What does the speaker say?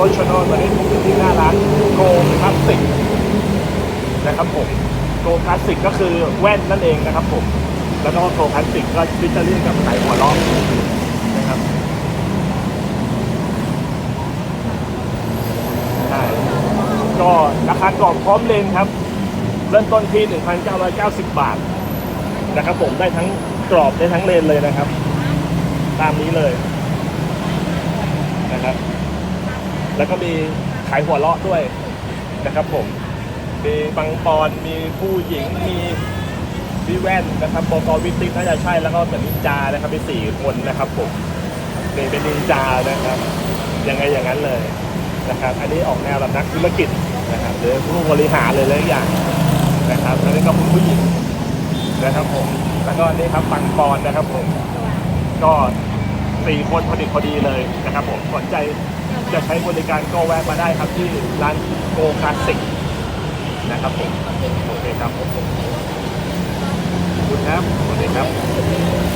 รถชนอลตอนนี้ผมอยู่ที่หน้าร้านโกคลาสสิกนะครับผมโกคลาสสิกก็คือแว่นนั่นเองนะครับผม แล้วก็โกคลาสสิกก็ฟิชเจอริ่งกับไข่หัวล้อนะครับใช่ก็ราคากล่องพร้อมเลนครับ เริ่มต้นที่ 1,990 บาทนะครับผมได้ทั้งกรอบได้ทั้งเลนเลยนะครับ ตามนี้เลยนะครับ แล้วก็มีขายหัวเลาะด้วยนะครับผม มีบังปอน มีผู้หญิง มีพี่แว่นนะครับบกวิติน่าจะใช่ แล้วก็เหมือนนินจานะครับมีสี่คนนะครับผมเป็นเป็นนินจานะครับ ยังไงอย่างนั้นเลยนะครับ อันนี้ออกแนวแบบนักธุรกิจนะครับหรือผู้บริหารเลยหลายอย่างนะครับอันนี้ก็คุณผู้หญิงนะครับผม แล้วก็นี่ครับปังปอนนะครับผม ก็สี่คนพอดีพอดีเลยนะครับผมสนใจ จะใช้บริการก็แวะมาได้ครับที่ร้านโกคาสสิกนะครับผมโอเคครับผมขอบคุณครับสวัสดีครับ